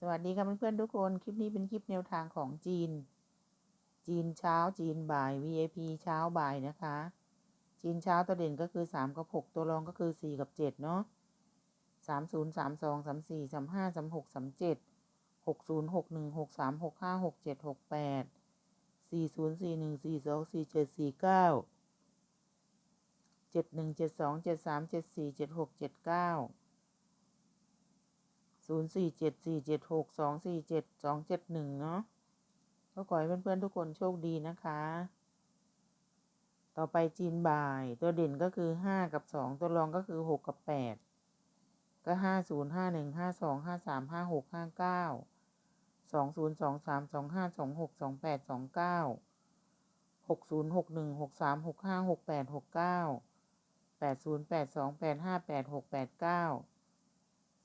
สวัสดีค่ะเพื่อนๆทุกคน คลิปนี้เป็นคลิปแนวทางของจีน จีนเช้าจีนบ่าย VIP เช้าบ่ายนะคะ จีนเช้าตัวเด่นก็คือ 3 กับ 6 ตัวรองก็คือ 4 กับ 7 เนาะ3 0 3 2 3 4 3 5 3 6 3 7 6 0 6 1 6 3 6 5 6 7 6 8 4 0 4 1 4 2 4 7 4 9 7 1 7 2 7 3 7 4 7 6 7 9ศูนย์สี่เจ็ดสี่เจ็ดหก ศูนย์สองสี่เจ็ดสองเจ็ดหนึ่งเนาะก็ขอให้เพื่อนๆทุกคนโชคดีนะคะ ต่อไปจีนบ่าย ตัวเด่นก็คือห้ากับสองตัวรองก็คือหกกับแปดก็ห้าศูนย์ห้าหนึ่งห้าสองห้าสามห้าหกห้าเก้าสองศูนย์สองสามสองห้าสองหกสองแปดสองเก้าหกศูนย์หกหนึ่งหกสามหกห้าหกแปดหกเก้าแปดศูนย์แปดสองแปดห้าแปดหกแปดเก้า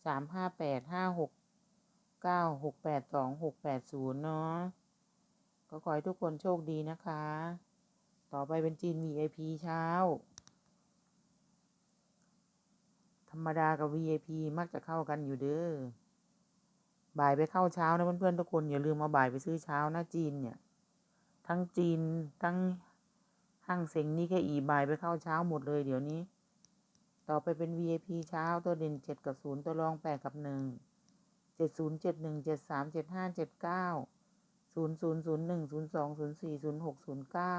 สามห้าแปดห้าหกเก้าหกแปดสองหกแปดศูนย์เนาะก็ขอให้ทุกคนโชคดีนะคะ ต่อไปเป็นจีน VIP เช้า ธรรมดากับ VIP มักจะเข้ากันอยู่เด้อ บ่ายไปเข้าเช้านะเพื่อนๆทุกคนอย่าลืมมาบ่ายไปซื้อเช้านะจีนเนี่ย ทั้งจีนทั้งห้างเซ็งนี่แค่อีบ่ายไปเข้าเช้าหมดเลยเดี๋ยวนี้ ต่อไปเป็น VIP เช้าตัวเด่นเจ็ดกับศูนย์ตัวรองแปดกับหนึ่งเจ็ดศูนย์เจ็ดหนึ่งเจ็ดสามเจ็ดห้าเจ็ดเก้าศูนย์ศูนย์ศูนย์หนึ่งศูนย์สองศูนย์สี่ศูนย์หกศูนย์เก้า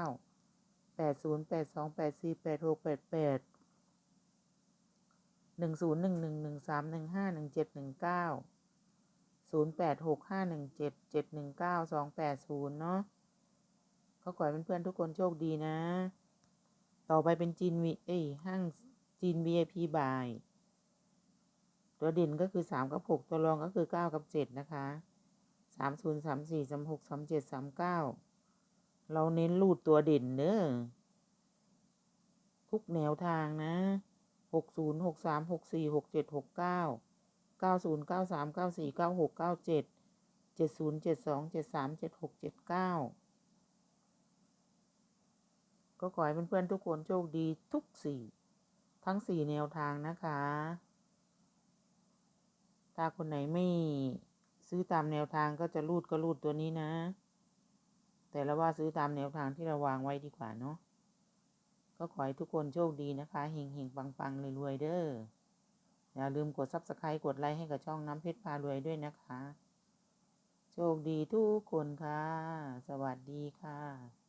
แปดศูนย์แปดสองแปดสี่แปดหกแปดแปดหนึ่งศูนย์หนึ่ง หนึ่งหนึ่งสามหนึ่งห้าหนึ่งเจ็ดหนึ่งเก้าศูนย์แปดหกห้าหนึ่งเจ็ดเจ็ดหนึ่งเก้าสองแปดศูนย์เนาะก็ขอให้เพื่อนๆทุกคนโชคดีนะต่อไปเป็นจีนวีเอ้ยห้างจีน VIP บ่าย ตัวด่นก็คือ 3 กับ 6 ตัวรองก็คือ 9 กับ 7 นะคะ3 0 3 4 3 6 3 7 3 9เราเน้นรูดตัวเด่นเนอะทุกแนวทางนะ60 63 64 67 69 90 93 94 96 97 70 72 73 76 79ก็ขอให้เพื่อนๆทุกคนโชคดีทุกสี่ ทั้งสี่แนวทางนะคะ ถ้าคนไหนไม่ซื้อตามแนวทางก็จะรูดก็รูดตัวนี้นะ แต่ละว่าซื้อตามแนวทางที่เราวางไว้ดีกว่าเนาะ ก็ขอให้ทุกคนโชคดีนะคะเฮงเฮงปังปังรวยๆเด้อ อย่าลืมกดซับสไครต์กดไลค์ให้กับช่องน้ำเพชรพารวยด้วยนะคะ โชคดีทุกคนค่ะ สวัสดีค่ะ